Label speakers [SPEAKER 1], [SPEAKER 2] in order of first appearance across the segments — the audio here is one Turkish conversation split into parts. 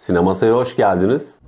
[SPEAKER 1] Sinemasa'ya hoş geldiniz.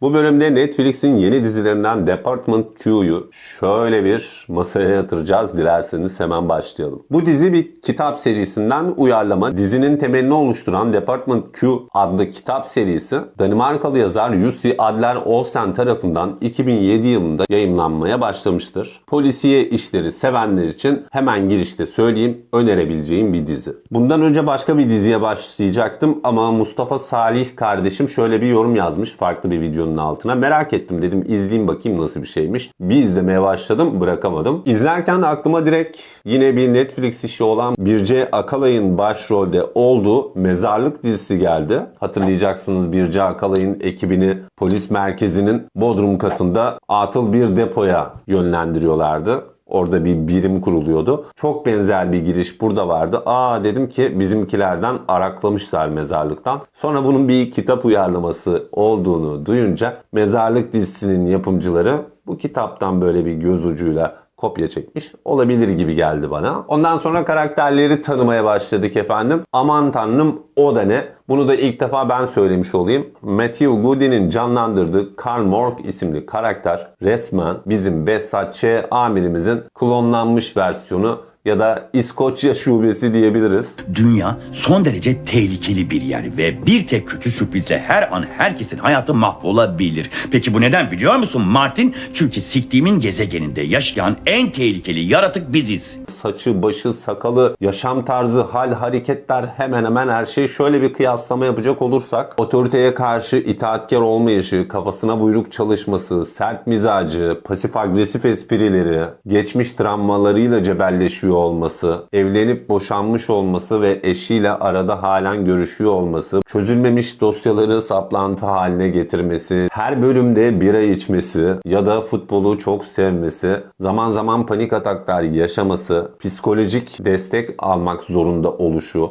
[SPEAKER 1] Bu bölümde Netflix'in yeni dizilerinden Department Q'yu şöyle bir masaya yatıracağız. Dilerseniz hemen başlayalım. Bu dizi bir kitap serisinden uyarlama. Dizinin temelini oluşturan Department Q adlı kitap serisi Danimarkalı yazar Jussi Adler Olsen tarafından 2007 yılında yayımlanmaya başlamıştır. Polisiye işleri sevenler için hemen girişte söyleyeyim önerebileceğim bir dizi. Bundan önce başka bir diziye başlayacaktım ama Mustafa Salih kardeşim şöyle bir yorum yazmış farklı bir videonun altına. Merak ettim dedim izleyeyim bakayım nasıl bir şeymiş. Bir izlemeye başladım bırakamadım. İzlerken aklıma direkt yine bir Netflix işi olan Birce Akalay'ın başrolde olduğu Mezarlık dizisi geldi. Hatırlayacaksınız Birce Akalay'ın ekibini polis merkezinin bodrum katında atıl bir depoya yönlendiriyorlardı. Orada bir birim kuruluyordu. Çok benzer bir giriş burada vardı. Aa dedim ki bizimkilerden araklamışlar mezarlıktan. Sonra bunun bir kitap uyarlaması olduğunu duyunca Mezarlık dizisinin yapımcıları bu kitaptan böyle bir göz ucuyla kopya çekmiş olabilir gibi geldi bana. Ondan sonra karakterleri tanımaya başladık efendim. Aman tanrım o da ne? Bunu da ilk defa ben söylemiş olayım. Matthew Goody'nin canlandırdığı Karl Morg isimli karakter resmen bizim Behzat Ç. amirimizin klonlanmış versiyonu ya da İskoçya şubesi diyebiliriz.
[SPEAKER 2] Dünya son derece tehlikeli bir yer ve bir tek kötü sürprizle her an herkesin hayatı mahvolabilir. Peki bu neden biliyor musun Martin? Çünkü siktiğimin gezegeninde yaşayan en tehlikeli yaratık biziz.
[SPEAKER 1] Saçı, başı, sakalı, yaşam tarzı, hal, hareketler hemen hemen her şey. Şöyle bir kıyaslama yapacak olursak otoriteye karşı itaatkar olmayışı, kafasına buyruk çalışması, sert mizacı, pasif agresif esprileri, geçmiş travmalarıyla cebelleşiyor olması, evlenip boşanmış olması ve eşiyle arada halen görüşüyor olması, çözülmemiş dosyaları saplantı haline getirmesi, her bölümde bira içmesi ya da futbolu çok sevmesi, zaman zaman panik ataklar yaşaması, psikolojik destek almak zorunda oluşu,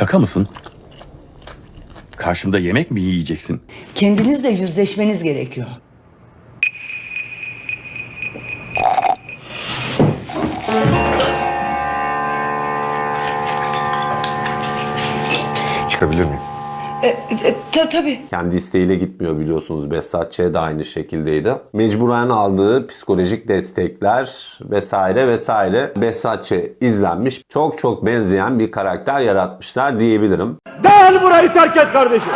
[SPEAKER 2] Şaka mısın? Karşımda yemek mi yiyeceksin?
[SPEAKER 3] Kendinizle yüzleşmeniz gerekiyor.
[SPEAKER 4] Çıkabilir miyim?
[SPEAKER 3] E, e, ta, tabii.
[SPEAKER 1] kendi isteğiyle gitmiyor biliyorsunuz. Behzat Ç. de aynı şekildeydi. Mecburen aldığı psikolojik destekler vesaire vesaire Behzat Ç. izlenmiş. Çok çok benzeyen bir karakter yaratmışlar diyebilirim.
[SPEAKER 5] Gel burayı terk et kardeşim.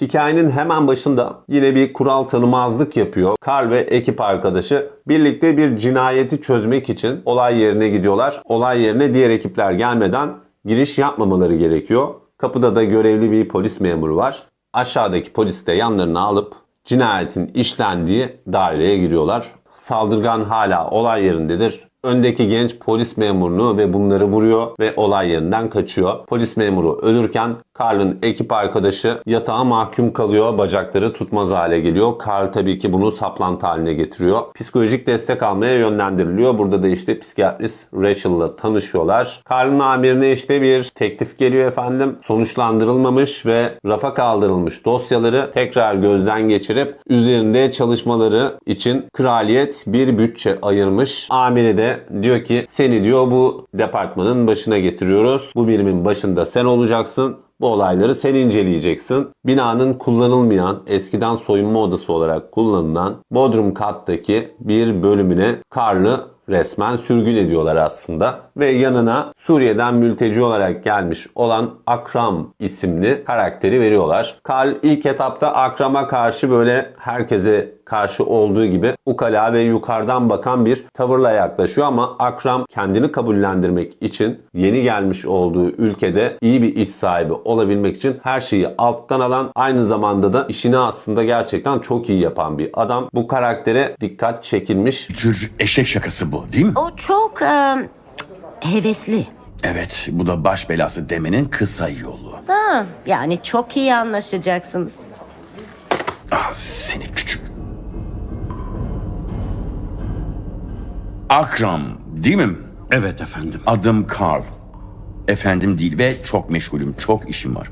[SPEAKER 1] Hikayenin hemen başında yine bir kural tanımazlık yapıyor. Carl ve ekip arkadaşı birlikte bir cinayeti çözmek için olay yerine gidiyorlar. Olay yerine diğer ekipler gelmeden giriş yapmamaları gerekiyor. Kapıda da görevli bir polis memuru var. Aşağıdaki polis de yanlarına alıp cinayetin işlendiği daireye giriyorlar. Saldırgan hala olay yerindedir. Öndeki genç polis memurunu ve bunları vuruyor ve olay yerinden kaçıyor. Polis memuru ölürken Carl'ın ekip arkadaşı yatağa mahkum kalıyor. Bacakları tutmaz hale geliyor. Carl tabii ki bunu saplantı haline getiriyor. Psikolojik destek almaya yönlendiriliyor. Burada da işte psikiyatrist Rachel'la tanışıyorlar. Carl'ın amirine işte bir teklif geliyor efendim. Sonuçlandırılmamış ve rafa kaldırılmış dosyaları tekrar gözden geçirip üzerinde çalışmaları için kraliyet bir bütçe ayırmış. Amiri de diyor ki seni diyor bu departmanın başına getiriyoruz. Bu birimin başında sen olacaksın. Bu olayları sen inceleyeceksin. Binanın kullanılmayan, eskiden soyunma odası olarak kullanılan Bodrum kattaki bir bölümüne Karlı resmen sürgün ediyorlar aslında. Ve yanına Suriye'den mülteci olarak gelmiş olan Akram isimli karakteri veriyorlar. Karl ilk etapta Akram'a karşı böyle herkese karşı olduğu gibi ukala ve yukarıdan bakan bir tavırla yaklaşıyor ama Akram kendini kabullendirmek için yeni gelmiş olduğu ülkede iyi bir iş sahibi olabilmek için her şeyi alttan alan aynı zamanda da işini aslında gerçekten çok iyi yapan bir adam. Bu karaktere dikkat çekilmiş.
[SPEAKER 2] Tür eşek şakası bu değil mi?
[SPEAKER 6] O çok e, hevesli.
[SPEAKER 2] Evet bu da baş belası demenin kısa yolu.
[SPEAKER 6] Ha, yani çok iyi anlaşacaksınız.
[SPEAKER 2] Ah seni küçük. Akram değil mi?
[SPEAKER 7] Evet efendim.
[SPEAKER 2] Adım Carl. Efendim değil ve çok meşgulüm, çok işim var.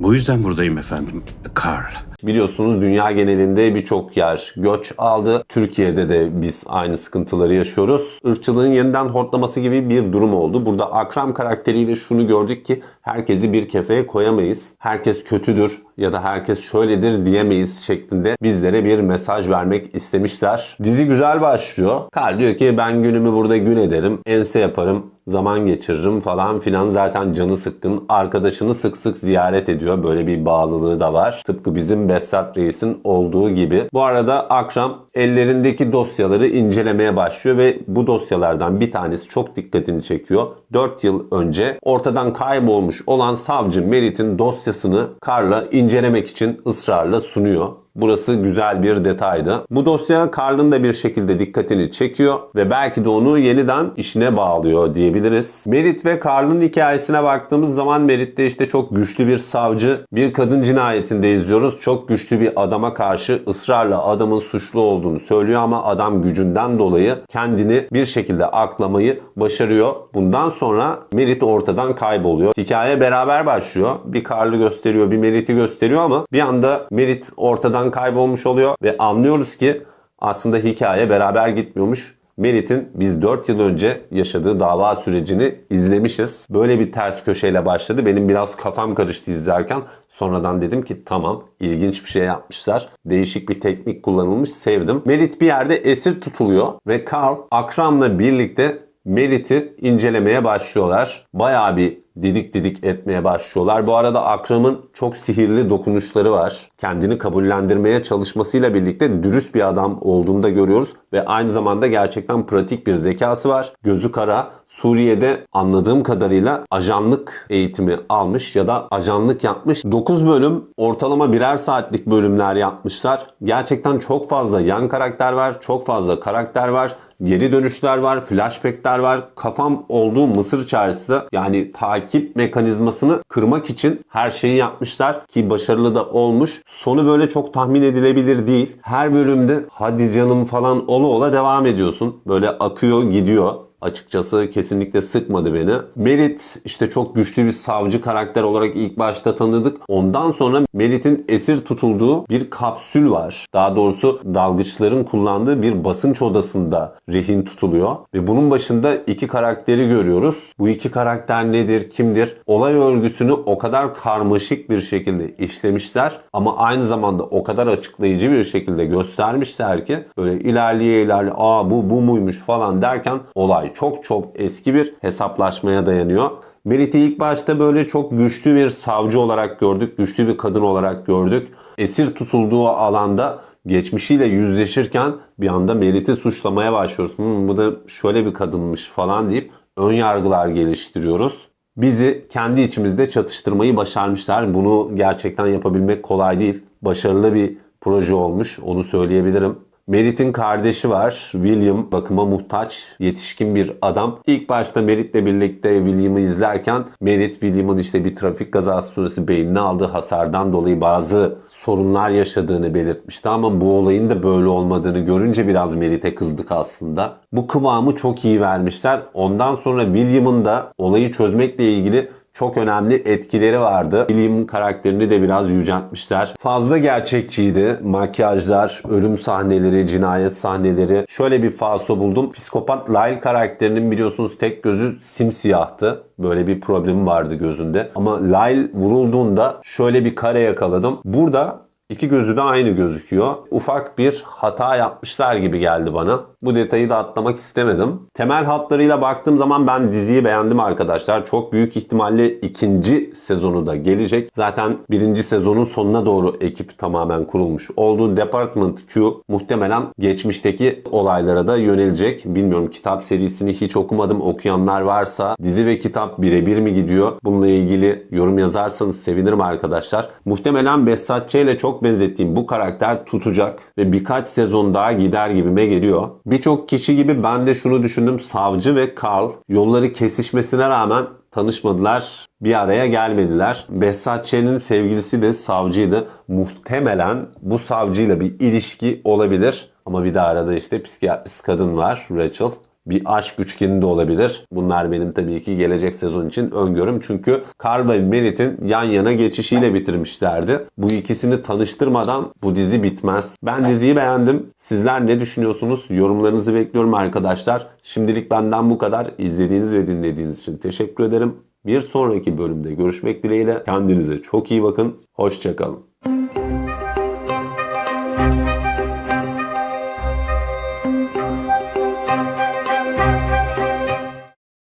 [SPEAKER 4] Bu yüzden buradayım efendim. Carl.
[SPEAKER 1] Biliyorsunuz dünya genelinde birçok yer göç aldı. Türkiye'de de biz aynı sıkıntıları yaşıyoruz. Irkçılığın yeniden hortlaması gibi bir durum oldu. Burada Akram karakteriyle şunu gördük ki herkesi bir kefeye koyamayız. Herkes kötüdür ya da herkes şöyledir diyemeyiz şeklinde bizlere bir mesaj vermek istemişler. Dizi güzel başlıyor. Karl diyor ki ben günümü burada gün ederim, ense yaparım, zaman geçiririm falan filan zaten canı sıkkın. Arkadaşını sık sık ziyaret ediyor. Böyle bir bağlılığı da var. Tıpkı bizim Behzat Reis'in olduğu gibi. Bu arada Akşam ellerindeki dosyaları incelemeye başlıyor ve bu dosyalardan bir tanesi çok dikkatini çekiyor. 4 yıl önce ortadan kaybolmuş olan savcı Merit'in dosyasını Karl'a incelemek için ısrarla sunuyor. Burası güzel bir detaydı. Bu dosya Karl'ın da bir şekilde dikkatini çekiyor ve belki de onu yeniden işine bağlıyor diyebiliriz. Merit ve Karl'ın hikayesine baktığımız zaman Merit'te işte çok güçlü bir savcı, bir kadın cinayetinde izliyoruz. Çok güçlü bir adama karşı ısrarla adamın suçlu olduğunu söylüyor ama adam gücünden dolayı kendini bir şekilde aklamayı başarıyor. Bundan sonra Merit ortadan kayboluyor. Hikaye beraber başlıyor. Bir Karl'ı gösteriyor, bir Merit'i gösteriyor ama bir anda Merit ortadan kaybolmuş oluyor ve anlıyoruz ki aslında hikaye beraber gitmiyormuş. Merit'in biz 4 yıl önce yaşadığı dava sürecini izlemişiz. Böyle bir ters köşeyle başladı. Benim biraz kafam karıştı izlerken. Sonradan dedim ki tamam ilginç bir şey yapmışlar. Değişik bir teknik kullanılmış sevdim. Merit bir yerde esir tutuluyor ve Carl Akram'la birlikte Merit'i incelemeye başlıyorlar. Bayağı bir didik didik etmeye başlıyorlar. Bu arada Akram'ın çok sihirli dokunuşları var. Kendini kabullendirmeye çalışmasıyla birlikte dürüst bir adam olduğunu da görüyoruz. Ve aynı zamanda gerçekten pratik bir zekası var. Gözü kara. Suriye'de anladığım kadarıyla ajanlık eğitimi almış ya da ajanlık yapmış. 9 bölüm ortalama birer saatlik bölümler yapmışlar. Gerçekten çok fazla yan karakter var. Çok fazla karakter var geri dönüşler var, flashbackler var. Kafam olduğu Mısır çarşısı yani takip mekanizmasını kırmak için her şeyi yapmışlar ki başarılı da olmuş. Sonu böyle çok tahmin edilebilir değil. Her bölümde hadi canım falan ola ola devam ediyorsun. Böyle akıyor gidiyor açıkçası kesinlikle sıkmadı beni. Merit işte çok güçlü bir savcı karakter olarak ilk başta tanıdık. Ondan sonra Merit'in esir tutulduğu bir kapsül var. Daha doğrusu dalgıçların kullandığı bir basınç odasında rehin tutuluyor. Ve bunun başında iki karakteri görüyoruz. Bu iki karakter nedir, kimdir? Olay örgüsünü o kadar karmaşık bir şekilde işlemişler ama aynı zamanda o kadar açıklayıcı bir şekilde göstermişler ki böyle ilerleye ilerleye aa bu bu muymuş falan derken olay çok çok eski bir hesaplaşmaya dayanıyor. Merit'i ilk başta böyle çok güçlü bir savcı olarak gördük, güçlü bir kadın olarak gördük. Esir tutulduğu alanda geçmişiyle yüzleşirken bir anda Merit'i suçlamaya başlıyoruz. Hmm, bu da şöyle bir kadınmış falan deyip ön yargılar geliştiriyoruz. Bizi kendi içimizde çatıştırmayı başarmışlar. Bunu gerçekten yapabilmek kolay değil. Başarılı bir proje olmuş, onu söyleyebilirim. Merit'in kardeşi var. William bakıma muhtaç, yetişkin bir adam. İlk başta Merit'le birlikte William'ı izlerken Merit William'ın işte bir trafik kazası sonrası beynine aldığı hasardan dolayı bazı sorunlar yaşadığını belirtmişti ama bu olayın da böyle olmadığını görünce biraz Merit'e kızdık aslında. Bu kıvamı çok iyi vermişler. Ondan sonra William'ın da olayı çözmekle ilgili çok önemli etkileri vardı. William karakterini de biraz yüceltmişler. Fazla gerçekçiydi. Makyajlar, ölüm sahneleri, cinayet sahneleri. Şöyle bir falso buldum. Psikopat Lyle karakterinin biliyorsunuz tek gözü simsiyahtı. Böyle bir problemi vardı gözünde. Ama Lyle vurulduğunda şöyle bir kare yakaladım. Burada İki gözü de aynı gözüküyor. Ufak bir hata yapmışlar gibi geldi bana. Bu detayı da atlamak istemedim. Temel hatlarıyla baktığım zaman ben diziyi beğendim arkadaşlar. Çok büyük ihtimalle ikinci sezonu da gelecek. Zaten birinci sezonun sonuna doğru ekip tamamen kurulmuş olduğu Department Q muhtemelen geçmişteki olaylara da yönelecek. Bilmiyorum kitap serisini hiç okumadım. Okuyanlar varsa dizi ve kitap birebir mi gidiyor? Bununla ilgili yorum yazarsanız sevinirim arkadaşlar. Muhtemelen Behzat Ç. ile benzettiğim bu karakter tutacak ve birkaç sezon daha gider gibime geliyor. Birçok kişi gibi ben de şunu düşündüm. Savcı ve Carl yolları kesişmesine rağmen tanışmadılar. Bir araya gelmediler. Behzat Ç'nin sevgilisi de savcıydı. Muhtemelen bu savcıyla bir ilişki olabilir. Ama bir de arada işte psikiyatrist kadın var Rachel. Bir aşk üçgeni de olabilir. Bunlar benim tabii ki gelecek sezon için öngörüm. Çünkü Carl ve Merit'in yan yana geçişiyle bitirmişlerdi. Bu ikisini tanıştırmadan bu dizi bitmez. Ben diziyi beğendim. Sizler ne düşünüyorsunuz? Yorumlarınızı bekliyorum arkadaşlar. Şimdilik benden bu kadar. İzlediğiniz ve dinlediğiniz için teşekkür ederim. Bir sonraki bölümde görüşmek dileğiyle. Kendinize çok iyi bakın. Hoşçakalın.